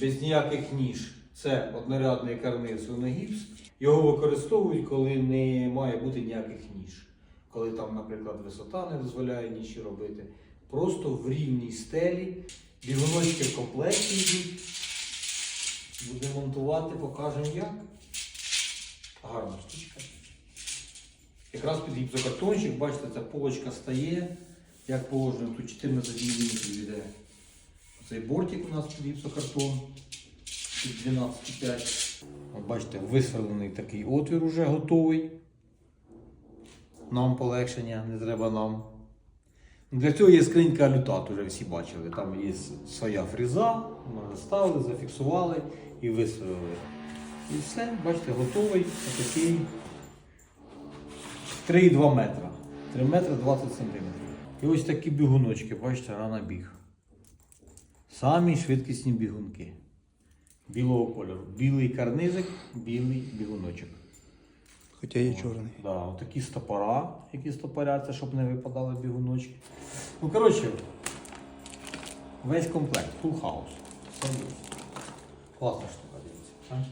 без ніяких ніж. Це однорядний карниз свиногіпс. Його використовують, коли не має бути ніяких ніж. Коли там, наприклад, висота не дозволяє нічі робити. Просто в рівній стелі. Бігуночки в комплекті йдуть. Будемо монтувати, покажемо як. Гарна штучка. Якраз під гіпсокартончик, бачите, ця полочка стає. Як положено, тут 14 мм йде. Цей бортик у нас під гіпсокартон. Під 12,5. От бачите, висверлений такий отвір уже готовий. Нам полегшення, не треба нам. Для цього є скринька алютат, вже всі бачили. Там є своя фреза, ми ставили, зафіксували і висверлили. І все, бачите, готовий такий 3,2 метра. 3 метри 20 сантиметрів. І ось такі бігуночки, бачите, рана біг. Самі швидкісні бігунки. Білого кольору. Білий карнизик, білий бігуночок. Хоча є чорний. Да, отакі стопора, які стопоряться, щоб не випадали бігуночки. Ну, коротше, весь комплект, full house. Класна штука, дивіться.